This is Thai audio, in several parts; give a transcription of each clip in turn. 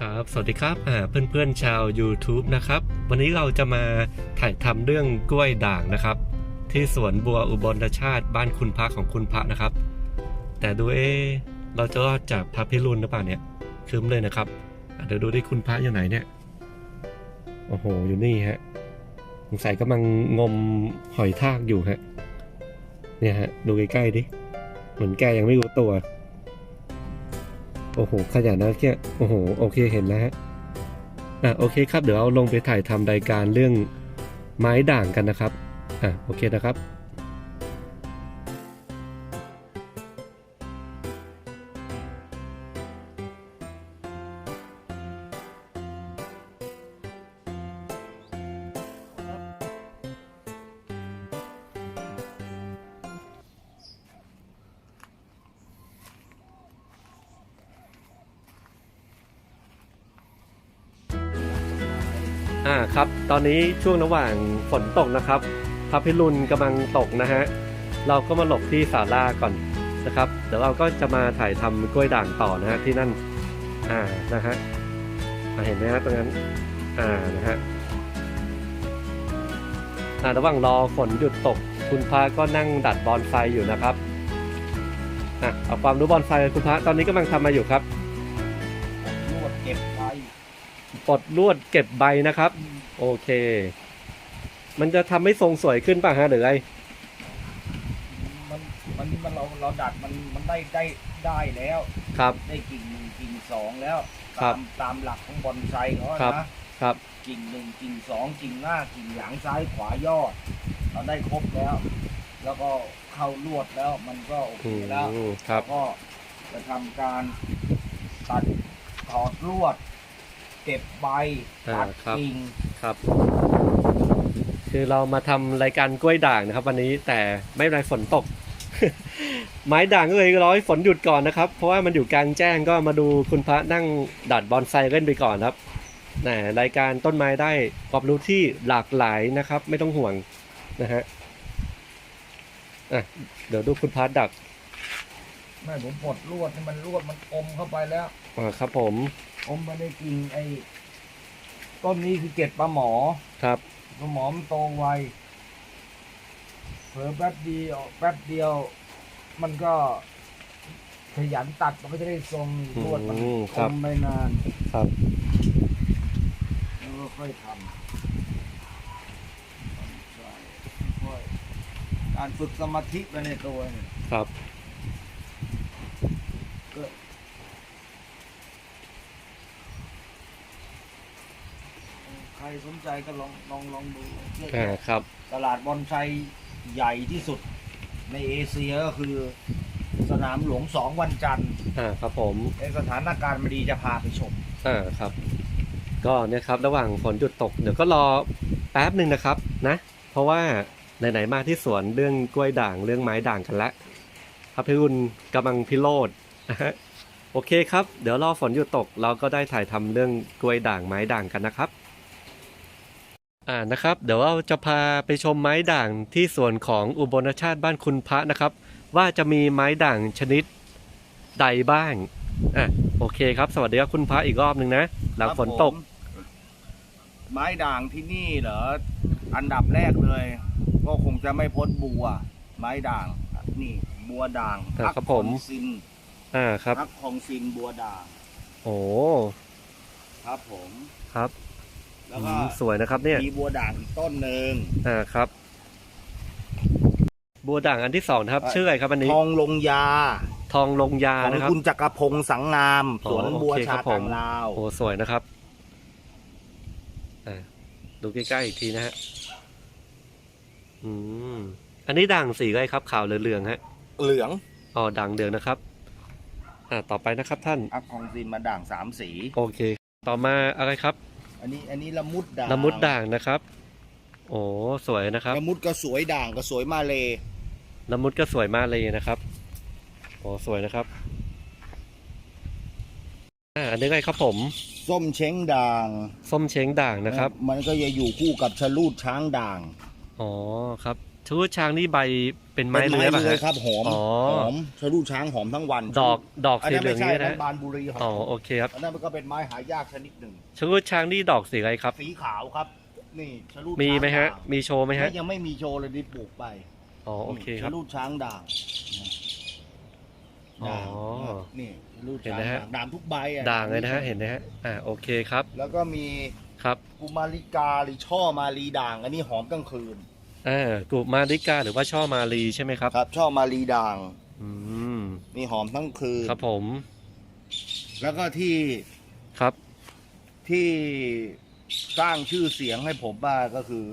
ครับ สวัสดีครับเพื่อนๆชาว YouTube นะครับ วันนี้เราจะมาถ่ายทำเรื่องกล้วยด่างนะครับ ที่สวนบัวอุบลชาติบ้านคุณพระของคุณพระนะครับ แต่ดูเอเราจะรอดจากพระพิรุณหรือเปล่าเนี่ยคืมเลยนะครับ เดี๋ยวดูที่คุณพระอยู่ไหนเนี่ย โอ้โห อยู่นี่ฮะสงสัยกำลังงมหอยทากอยู่ฮะ เนี่ยฮะ ดูใกล้ๆดิ เหมือนแกยังไม่รู้ตัว โอ้โห ขยันนะแกโอ้โห โอเค เห็นแล้วฮะ อะ โอเคครับ เดี๋ยวเราลงไปถ่ายทำรายการเรื่องไม้ด่างกันนะครับ อะ โอเคนะครับ อ่าครับ ตอนนี้ช่วงระหว่างฝนตกนะครับพระพิรุณกำลังตกนะฮะ เราก็มาหลบที่ศาลาก่อนนะครับ เดี๋ยวเราก็จะมาถ่ายทำกล้วยด่างต่อนะฮะที่นั่น อ่า นะฮะอ่าเห็นไหมฮะตรงนั้น อ่า นะฮะอ่าระหว่างรอฝนหยุดตก คุณพระก็นั่งดัดบอนไซอยู่นะครับอะเอาความรู้บอนไซคุณพระตอนนี้กำลังทำมาอยู่ครับ ปลดลวดเก็บใบนะครับ โอเค มันจะทำให้ทรงสวยขึ้นป่ะฮะหรือไงมันมันมันเราเราดัดมันมันได้ได้ได้แล้ว ครับ ได้กิ่งหนึ่งกิ่งสองแล้วครัตาบมตามหลักของบอนไซเขาอะครับ นะครับ กิ่งหนึ่งกิ่งสองกิ่งหน้ากิ่งหลังซ้ายขวายอดเราได้ครบแล้ว แล้วก็เข้าลวดแล้วมันก็โอเคอืมแล้วครับ ก็จะทำการตัดถอดลวด เก็บใบอ่าตัดครับ กิ่งครับ คือเรามาทำรายการกล้วยด่างนะครับ วันนี้แต่ไม่เป็นไรฝนตก ไม้ด่างก็เลยรอให้ฝนหยุดก่อนนะครับ เพราะว่ามันอยู่กลางแจ้งก็มาดูคุณพระนั่งดัดบอนไซเล่นไปก่อนครับแหมรายการต้นไม้ได้ความรู้ที่หลากหลายนะครับ ไม่ต้องห่วงนะฮะอะเดี๋ยวดูคุณพระดัก ไม่ผมปลดลวดให้มันลวดมันอมเข้าไปแล้ว อ่าครับผม อมไปในกิ่งไอ้ต้นนี้คือเกล็ดปลาหมอครับ ปลาหมอมันโตไวเผลอแป๊บเดียวแป๊บเดียว มันก็ขยันตัดมันก็จะได้ทรงลวดมันอืมคอรับมไปนานครับ แล้วก็ค่อยทำใช่ค่อยการฝึกสมาธิไปในตัวเนี่ยครับ ก็ใค รสนใจก็ลองลองลองดูอ่าครับ ตลาดบอนไซใหญ่ที่สุดในเอเชียก็คือ สนามหลวงสองวันจันทร์อ่าครับผมในสถานการณ์ไม่ดีจะพาไปชม อ่าครับ ก็เนี่ยครับระหว่างฝนหยุดตกเดี๋ยวก็รอแป๊บหนึ่งนะครับนะ เพราะว่าไหนๆมาที่สวนเรื่องกล้วยด่างเรื่องไม้ด่างกันละพระพิรุณกำลังพิโรธนะฮะโอเคครับ เดี๋ยวรอฝนหยุดตกเราก็ได้ถ่ายทำเรื่องกล้วยด่างไม้ด่างกันนะครับ อ่านะครับ เดี๋ยวเราจะพาไปชมไม้ด่างที่สวนของอุบลชาติบ้านคุณพระนะครับ ว่าจะมีไม้ด่างชนิดใดบ้างอะโอเคครับ สวัสดีครับคุณพระอีกรอบหนึ่งนะ หลังฝนตก ไม้ด่างที่นี่เหรออันดับแรกเลย ก็คงจะไม่พ้นบัว ไม้ด่างนี่ บัวด่างอ่าครับผมคองซินอ่าครับ พักคองซินบัวด่างโอ้ ครับผม ครับ แล้วก็อืมสวยนะครับเนี่ยมีบัวด่างอีกต้นหนึ่งอ่าครับ บัวด่างอันที่สองนะครับอะชื่ออะไรครับอันนี้ ทองลงยา ทองลงยาของนะครับคุณจักรพงศ์สังงามอ๋อสวนบัวโอเคครัชาบผมตังลาวโอ้สวยนะครับอ่าดูใกล้ๆอีกทีนะฮะอืมอันนี้ด่างสีอะไรครับขาวเหลืองๆฮะเหลืองอ๋อด่างเหลืองนะครับ อ่าต่อไปนะครับท่าน อักคองซินมาด่างสามสี โอเค ต่อมาอะไรครับ อันนี้อันนี้ละมุดด่างละมุดด่างนะครับ โอ้สวยนะครับละมุดก็สวยด่างก็สวยมาเลยละมุดก็สวยมากเลยนะครับโอ้สวยนะครับอ่าอันนี้อะไรครับผมส้มเช้งด่างส้มเช้งด่างนะครับ มันก็จะอยู่คู่กับชะลูดช้างด่างอ๋อครับ ชะลูดช้างนี่ใบเป็นไม้เป็นเลื้ไม้อยป่ะเลื้อยฮะครับหอมอ๋อ หอมชะลูช้างหอมทั้งวันดอกดอกอันสีนั้นเหลืไม่องใช่นี่นะนะบานบุรีครับอ๋อโอเคครับอันนั้นมันก็เป็นไม้หายากชนิดหนึ่ง ชะลูดช้างนี่ดอกสีอะไรครับ สีขาวครับ นี่ชะลูมีไหมฮะ ช้างด่างมีโชว์ไหมฮะยังไม่มีโชว์เลยดิปลูกไปอ๋อโอเคครับ ชะลูช้างด่างอ๋อด่างนี่ชะลูเห็นช้างนะฮะ ด่างด่างทุกใบอะด่างเลยนะฮะเห็นนะฮะอ่าโอเคครับแล้วก็มีครับ กุมาริกาหรือช่อมาลีด่าง อันนี้หอมกลางคืน อ่ากุมาริกาหรือว่าช่อมาลีใช่ไหมครับ ครับช่อมาลีด่าง อืมนี่หอมทั้งคืนครับผม แล้วก็ที่ครับ ที่สร้างชื่อเสียงให้ผมมาก็คือ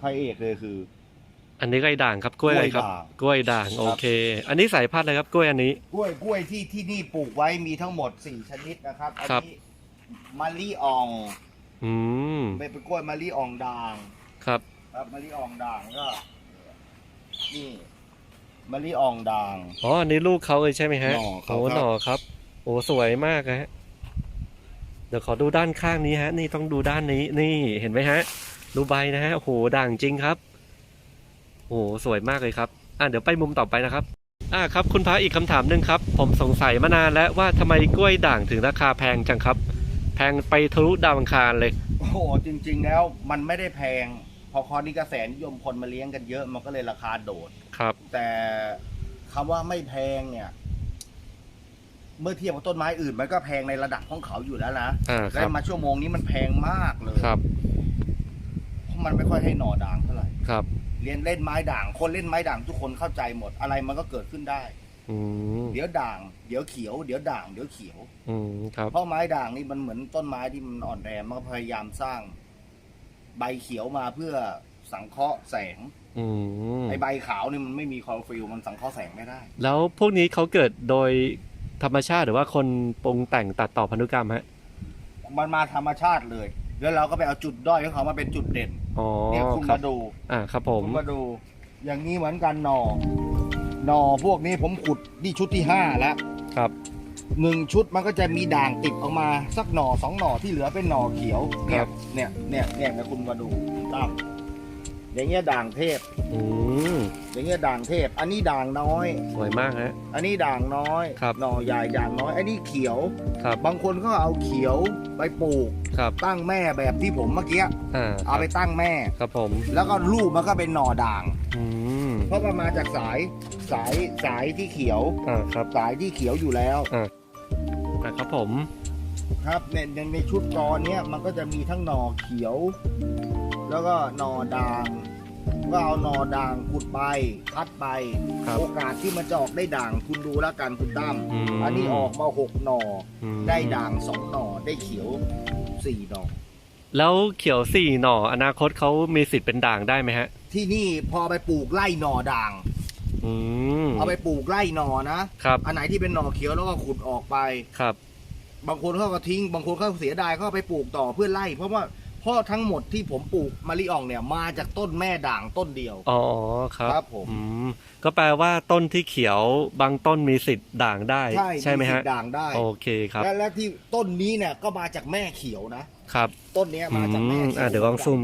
พระเอกเลยคือ อันนี้กล้วยด่างครับกล้วยอะไรครับ กล้วยด่างโอเค อันนี้สายพันธุ์อะไรครับกล้วยอันนี้ กล้วยกล้วยที่ที่นี่ปลูกไว้มีทั้งหมดสี่ชนิดนะครับอันครับ นี้มะลิอองอืมเป็นกล้วยมะลิอองด่าง ครับ ครับมะลิอองด่างก็ นี่มะลิอองด่าง อ๋ออันนี้ลูกเขาเลยใช่ไหมฮะหน่อเขาโอ้ครับ หน่อครับ โอ้สวยมากนะฮะ เดี๋ยวขอดูด้านข้างนี้ฮะ นี่ต้องดูด้านนี้ นี่เห็นไหมฮะ ดูใบนะฮะ โอ้โหด่างจริงครับ โอ้โหสวยมากเลยครับ อะเดี๋ยวไปมุมต่อไปนะครับ อ่าครับ คุณพระอีกคำถามหนึ่งครับ ผมสงสัยมานานแล้วว่าทำไมกล้วยด่างถึงราคาแพงจังครับ แพงไปทะลุดาวอังคารเลย โอ้โหจริง ๆ แล้วมันไม่ได้แพง พอคอนี้กระแสนิยมคนมาเลี้ยงกันเยอะมันก็เลยราคาโดด ครับ แต่คำว่าไม่แพงเนี่ย เมื่อเทียบกับต้นไม้อื่น มันก็แพงในระดับของเขาอยู่แล้วนะอ่าคและรับ มาชั่วโมงนี้มันแพงมากเลยครับ เพราะมันไม่ค่อยให้หน่อด่างเท่าไหร่ครับ เรียนเล่นไม้ด่าง คนเล่นไม้ด่างทุกคนเข้าใจหมดอะไรมันก็เกิดขึ้นได้ อืม เดี๋ยวด่างเดี๋ยวเขียวเดี๋ยวด่างเดี๋ยวเขียว อืม ครับ เพราะไม้ด่างนี่มันเหมือนต้นไม้ที่มันอ่อนแรงมันก็พยายามสร้าง ใบเขียวมาเพื่อสังเคราะห์แสงอืมไอใบขาวนี่มันไม่มีคลอโรฟิลล์มันสังเคราะห์แสงไม่ได้ แล้วพวกนี้เขาเกิดโดยธรรมชาติหรือว่าคนปรุงแต่งตัดต่อพันธุกรรมฮะมันมาธรรมชาติเลย แล้วเราก็ไปเอาจุดด้อยของเขามาเป็นจุดเด่นอ๋อเนี่ยคุณครับมาดูอ่าครับผมคุณมาดู อย่างนี้เหมือนกันหนอหนอพวกนี้ผมขุดนี่ชุดที่ห้าแล้ว ครับ หนึ่งชุดมันก็จะมีด่างติดออกมาสักหน่อสองหน่อที่เหลือเป็นหน่อเขียวเนี่ยเนี่ยเนี่ยเนี่ยนะคุณมาดูตามอย่างเงี้ยด่างเทพ อืมอย่างเงี้ยด่างเทพ อันนี้ด่างน้อย สวยมากฮะ อันนี้ด่างน้อยครับหน่อใหญ่ด่างน้อย อันนี้เขียวครับบางคนก็เอาเขียวไปปลูกครับตั้งแม่แบบที่ผมเมื่อกี้อ่าเอาไปตั้งแม่ครับผม แล้วก็ลูกมันก็เป็นหน่อด่างอืมเพราะมันมาจากสายสายสายที่เขียวอ่าครับสายที่เขียวอยู่แล้วอ่า ครับผม ครับในในในชุดกอเนี้ยมันก็จะมีทั้งหน่อเขียว แล้วก็หน่อด่าง ก็เอาหน่อด่างขุดใบคัดใบครับโอกาสที่มันจะออกได้ด่างคุณดูแล้วกันคุณตั้มอืมอันนี้ออกมาหกหน่ออืมได้ด่างสองหน่อได้เขียวสี่หน่อ แล้วเขียวสี่หน่ออนาคตเขามีสิทธิ์เป็นด่างได้ไหมฮะ ที่นี่พอไปปลูกไล่หน่อด่าง อืมเอาไปปลูกไล่หน่อนะ ครับอันไหนที่เป็นหน่อเขียวแล้วก็ขุดออกไป ครับ บางคนเขาก็ทิ้ง บางคนเขาเสียดายเขาเอาไปปลูกต่อเพื่อไล่ เพราะว่าเพ่อทั้งหมดที่ผมปลูกมะลิอ่องเนี่ยมาจากต้นแม่ด่างต้นเดียว อ๋อครับครับผม อืมก็แปลว่าต้นที่เขียวบางต้นมีสิทธิ์ด่างได้ใช่ไหมสิฮะทธิ์ด่างได้ โอเคครับและและที่ต้นนี้เนี่ยก็มาจากแม่เขียวนะ ครับต้นเนี้ยอืมาจากแม่มเขียวอ่าเดี๋ยวลองซูม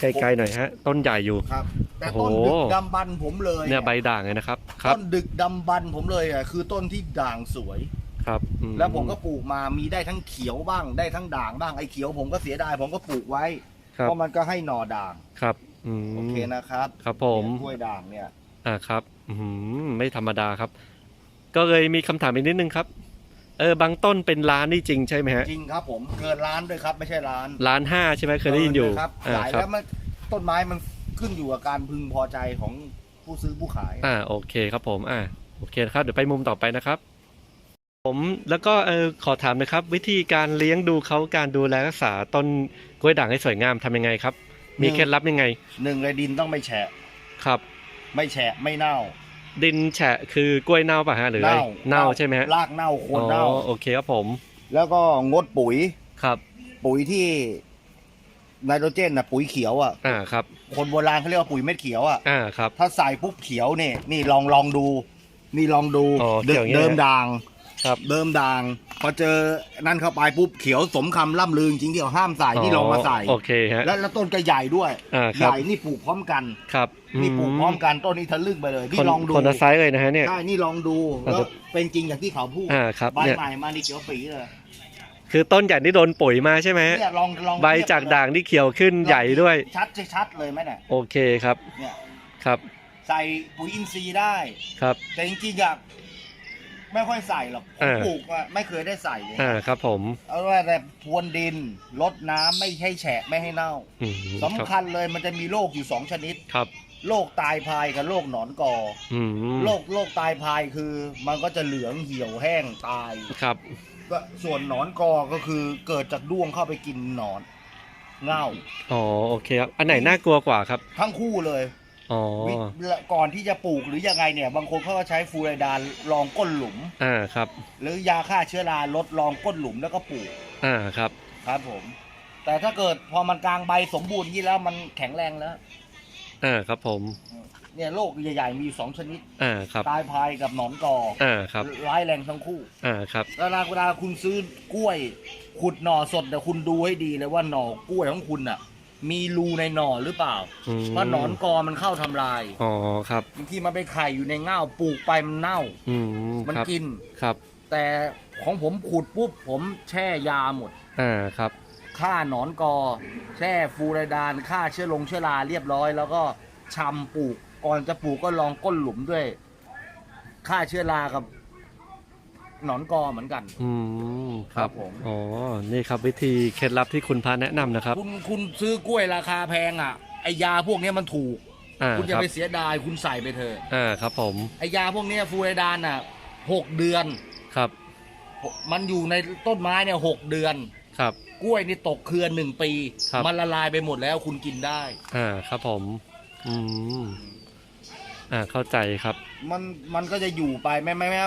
ไกลๆหน่อยฮะ ต้นใหญ่อยู่ ครับ แต่โอ้ต้นโหดึกดำบรรพ์ผมเลยเนี่ยใบด่างเลยนะครับครับต้นดึกดำบรรพ์ผมเลยอะคือต้นที่ด่างสวยครับอืแล้วผมก็ปลูกมามีได้ทั้งเขียวบ้างได้ทั้งด่างบ้างไอ้เขียวผมก็เสียดายผมก็ปลูกไว้ครับเพราะมันก็ให้หน่อด่างครับอืมโอเคนะครับ ครับผมเนี่ยกล้วยด่างเนี่ย อ่าครับอืมไม่ธรรมดาครับ ก็เลยมีคำถามอีกนิดนึงครับ เออบางต้นเป็นล้านนี่จริงใช่ไหมฮะจริงครับ ผมเกินล้านด้วยครับ ไม่ใช่ล้านล้านห้าใช่ไหมเคยได้ยินอยู่เกิครับอ่าหลายครัแล้บวมันต้นไม้มัน ขึ้นอยู่กับการพึงพอใจของผู้ซื้อผู้ขาย อ่าโอเคครับผมอ่าโอเคนะครับ เดี๋ยวไปมุมต่อไปนะครับ ผมแล้วก็เออขอถามนะครับ วิธีการเลี้ยงดูเขาการดูแลรักษาต้นกล้วยด่างให้สวยงามทำยังไงครับ มีเคล็ดลับยังไงหนึ่งเลยดินต้องไม่แฉะ ครับ ไม่แฉะไม่เน่าดินแฉะคือกล้วยเน่าป่ะฮะหรืออะไรเน่าใช่ไหมฮะรากเน่าโคนอ๋อเน่าโอเคครับผม แล้วก็งดปุ๋ยครับ ปุ๋ยที่ ไนโตรเจนน่ะปุ๋ยเขียวอะอ่าครับ คนโบราณเขาเรียกว่าปุ๋ยเม็ดเขียวอะอ่าครับ ถ้าใส่ปุ๊บเขียวเนี่ยนี่ลองลองดู นี่ลองดูอ๋อเดิเขียวอย่างเงี้ย เดิมด่างครับ เดิมด่าง พอเจอนั่นเข้าไปปุ๊บเขียวสมคำล่ำลือจริงที่เขาห้ามใส่ที่ลองมาใส่ โอเคฮะ แล้วแล้วต้นก็ใหญ่ด้วยอ่าคใหรับ ญ่นี่ปลูกพร้อมกันครับนี่ปลูกพร้อมกันต้นนี้ทะลึ่งไปเลยคที่นลองดูคนละไซส์เลยนะฮะเนี่ย ใช่นี่ลองดูอ่าแล้วเป็นจริงอย่างที่เขาพูดอ่าครับใบเนี่ย ใหม่มานี่เขียวปีเลย คือต้นใหญ่ที่โดนปุ๋ยมาใช่ไหมฮะเนี่ยลองลองใบจากด่างที่เขียวขึ้นใหญ่ด้วย ชัดชัดๆเลยไหมเนี่ยโอเคครับเนี่ยครับ ใส่ปุ๋ยอินทรีย์ได้ครับ แต่จริงๆอะไม่ค่อยใส่หรอกผมอ่าปลูกอะไม่เคยได้ใส่เลยอ่าครับ ผมเอาว่าแต่พรวนดินลดน้ำไม่ให้แฉะไม่ให้เน่าอืมสำคัญเลยมันจะมีโรคอยู่สองชนิดครับโรคตายพายกับโรคหนอนกออืมโรคโรคตายพายคือ มันก็จะเหลืองเหี่ยวแห้งตายครับ ก็ส่วนหนอนกอก็คือเกิดจากด้วงเข้าไปกินหนอนเง่าอ๋อโอเคครับ อันไหนน่ากลัวกว่าครับ ทั้งคู่เลยอ๋อวิก่อนที่จะปลูกหรือยังไงเนี่ย บางคนเขาก็ใช้ฟูไรดานรองก้นหลุม อ่าครับ หรือยาฆ่าเชื้อราลดรองก้นหลุมแล้วก็ปลูก อ่าครับ ครับผม แต่ถ้าเกิดพอมันกลางใบสมบูรณ์ยี่แล้วมันแข็งแรงแล้ว อ่าครับผม เนี่ยโรคใหญ่ ๆ มีอยู่สองชนิด อ่าครับ ตายพายกับหนอนกออ่าครับ ร้ายแรงทั้งคู่ อ่าครับ เวลาเวลาคุณซื้อกล้วย ขุดหน่อสดแต่ยคุณดูให้ดีเลยว่าหน่อกล้วยของคุณอะ มีรูในหน่อหรือเปล่าอืม เพราะหนอนกอมันเข้าทำลายอ๋อครับ บางทีมันไปไข่อยู่ในเง่าปลูกไปมันเน่า อืมมันครับกิน ครับ แต่ของผมขุดปุ๊บผมแช่ยาหมดอ่าครับ ฆ่าหนอนกอ แช่ฟูไรดานฆ่าเชื้อลงเชื้อราเรียบร้อย แล้วก็ชำปลูก ก่อนจะปลูกก็ลองก้นหลุมด้วยฆ่าเชื้อรากับ หนอนกอเหมือนกัน อืมครับครับผม อ๋อ นี่ครับวิธีเคล็ดลับที่คุณพาแนะนำนะครับ คุณคุณซื้อกล้วยราคาแพงอะไอยาพวกเนี้ยมันถูก อ่าคุณคจะรับ ไปเสียดายคุณใส่ไปเถอะอ่าครับผม ไอยาพวกเนี้ยฟูไรดานอะหกเดือน ครับ มันอยู่ในต้นไม้เนี่ยหกเดือน ครับ กล้วยนี่ตกเครือหนึ่งปี ครับ มันละลายไปหมดแล้วคุณกินได้ อ่าครับผม อืม อ่าเข้าใจครับ มันมันก็จะอยู่ไปไม่ไม่ไม่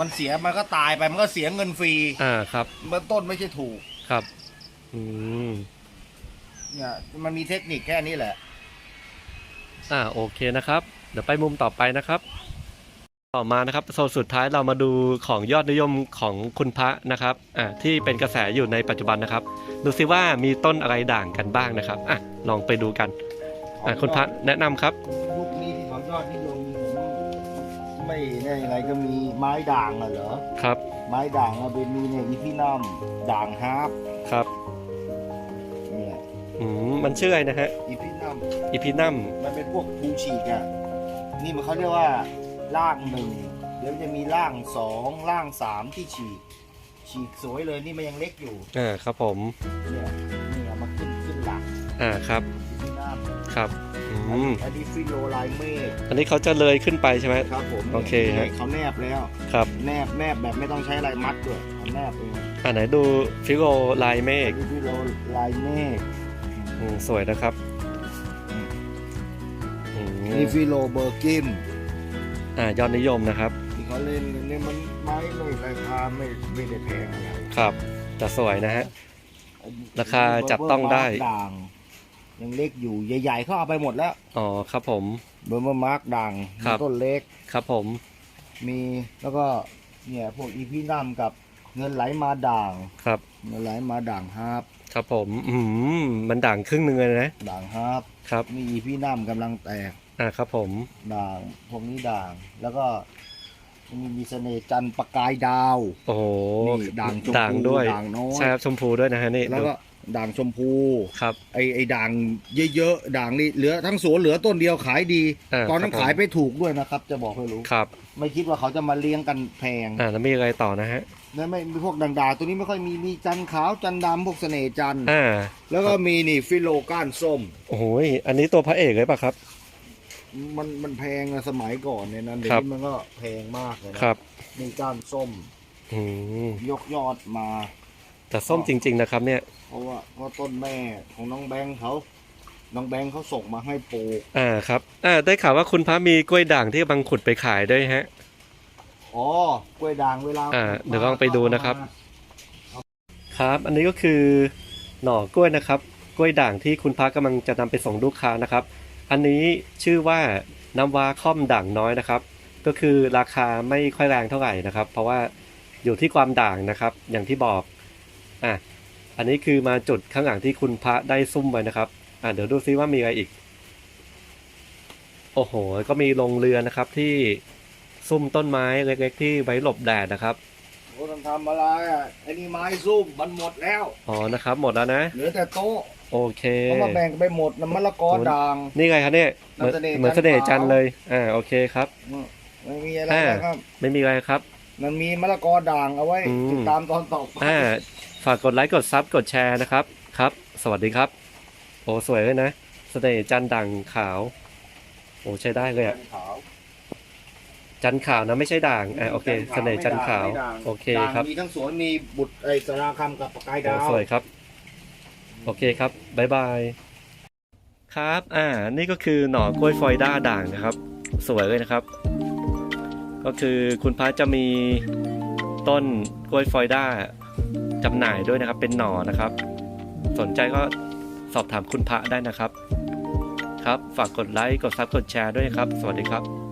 มันเสียมันก็ตายไปมันก็เสียเงินฟรีอ่าครับมันต้นไม่ใช่ถูกครับ อืมเนี่ยมันมีเทคนิคแค่นี้แหละ อ่าโอเคนะครับ เดี๋ยวไปมุมต่อไปนะครับ ต่อมานะครับโซนสุดท้ายเรามาดูของยอดนิยมของคุณพระนะครับอ่าที่เป็นกระแสอยู่ในปัจจุบันนะครับ ดูซิว่ามีต้นอะไรด่างกันบ้างนะครับอะลองไปดูกันอ่าคุณพระแนะนำครับยุคนี้ที่เขาย อดนิยมผมไม่ได้อะไรก็มีไม้ด่างอะเหรอ ครับ ไม้ด่างอะเป็นมีเนี่ยอีพี่น้ำด่างฮาร์ปครับ เนี่ยอืมมันชื่ออะไรนะฮะ อีพี่น้อีพีนัมำมันเป็นพวกภูฉีกอะนี่มันเขาเรียกว่าล่างหนึ่งเดี๋ยวมันจะมีล่างสองล่างสามที่ฉีก ฉีกสวยเลยนี่มันยังเล็กอยู่อ่าครับผม เนี่ยนี่เอามาขึ้นขึ้นหลังอ่าครับที่น้ำครับ อืมอันนี้ฟิโลลายเมฆอันนี้เขาจะเลยขึ้นไปใช่ไหม ครับผมโอเคฮะ เขาแนบแล้ว ครับ แนบแนบแบบไม่ต้องใช้อะไรมัดด้วยเขาแนบเองอ่าไหนดูฟิโกลายเมอัฆนนี้ฟิโลลายเมฆอืมสวยนะครับอืมนี่ฟิโลเบอร์กินอ่ายอดนิยมนะครับที่เขาเล่นกันเนี่ยมันไม้ไม่ราคาไม่ไม่ได้แพงอะไรครับแต่สวยนะฮะราคาจับต้องได้เบร์มาร์กด่าง ยังเล็กอยู่ใหญ่ๆเขาเอาไปหมดแล้วอ๋อครับผมเบอร์เบอร์มาร์กด่างครับมีต้นเล็ก ครับผม มีแล้วก็เนี่ยพวกอีพีนัมกับเงินไหลมาด่างครับ เงินไหลมาด่างฮาร์ปครับผม อืมมันด่างครึ่งหนึงเลยนะด่างฮาร์ปครับมีอีพีนัมกำลังแตกอ่าครับผมด่างพวกนี้ด่างแล้วก็มีมีเสน่ห์จันทร์ประกายดาว โอ้โหนี่ด่างชมพูด่างด้วยด่างน้อย ใช่ครับชมพูด้วยนะฮะนี่แล้วก็ ด่างชมพูครับ ไอไอด่างเยอะๆด่างนี่เหลือทั้งสวนเหลือต้นเดียวขายดีอ่าตอนนั้นครับผม ขายไปถูกด้วยนะครับ จะบอกให้รู้ ครับไม่คิดว่าเขาจะมาเลี้ยงกันแพงอ่าแล้วมีอะไรต่อนะฮะแล้วไม่มีพวกด่างๆตัวนี้ไม่ค่อยมีมีจันทร์ขาวจันทร์ดำพวกเสน่ห์จันทร์อ่าแล้วก็มีนี่ฟิโลก้านส้ม โอ้โหอันนี้ตัวพระเอกเลยป่ะครับ มันมันแพงอะสมัยก่อนเนี่ยนะเดี๋ยวครับ นี้มันก็แพงมากเลยนะครับนี่ก้านส้มอืมยกยอดมา แต่ส้มจริง ๆ นะครับ เนี่ย เพราะว่าเพราะต้นแม่ของน้องแบงค์เขาน้องแบงค์เขาส่งมาให้ปลูกอ่าครับ อ่า ได้ข่าวว่าคุณพระมีกล้วยด่างที่กำลังขุดไปขายด้วยฮะ อ๋อกล้วยด่างเวลาอ่าเดี๋ยวลองไปดูนะครับ ครับ อันนี้ก็คือหน่อกล้วยนะครับ กล้วยด่างที่คุณพักกำลังจะนำไปส่งลูกค้านะครับ อันนี้ชื่อว่าน้ำว้าค่อมด่างน้อยนะครับ ก็คือราคาไม่ค่อยแรงเท่าไหร่นะครับ เพราะว่าอยู่ที่ความด่างนะครับ อย่างที่บอก อะอันนี้คือมาจุดข้างหลังที่คุณพระได้ซุ่มไว้นะครับอะเดี๋ยวดูซิว่ามีอะไรอีก โอ้โห ก็มีโรงเรือนนะครับที่ซุ่มต้นไม้เล็กๆ ที่ไว้หลบแดดนะครับโอ้ต้องทำอะไรอะไอ้นี่ไม้ซุ่มมันหมดแล้วอ๋อนะครับ หมดแล้วนะเหลือแต่โต๊ะโอเคเขามาแบ่งกันไปหมดน้ำมะละกอด่างนี่ไงครับเนี่ยเหมือนน้ำเสน่ห์เหมือนเสน่ห์จัจันนททร์ร์เลยอ่าโอเคครับไม่มีอะไรอ่านะครับ ไม่มีอะไรครับ มันมีมะละกอด่างเอาไว้อืมติดตามตอนต่อไปอ่า ฝากกดไลค์กดซับกดแชร์นะครับครับ สวัสดีครับ โอ้สวยเลยนะเสน่ห์จันทร์ด่างขาว โอ้ใช้ได้เลยอะขาวจันทร์ขาวนะไม่ใด่างอ่าโอเคเสน่ห์จันทร์ขาวไม่ด่งโอเคด่างครับมีทั้งสวนมีบุตรไอ้สราคำกับประกายโอ้ดาวสวยครับ โอเคครับบายบายครับอ่านี่ก็คือหน่อกล้วยฟอยด้าด่างนะครับ สวยเลยนะครับ ก็คือคุณพระจะมีต้นกล้วยฟอยด้า จำหน่ายด้วยนะครับเป็นหน่อนะครับ สนใจก็สอบถามคุณพระได้นะครับ ครับฝากกดไลค์กดซับกดแชร์ด้วยครับ สวัสดีครับ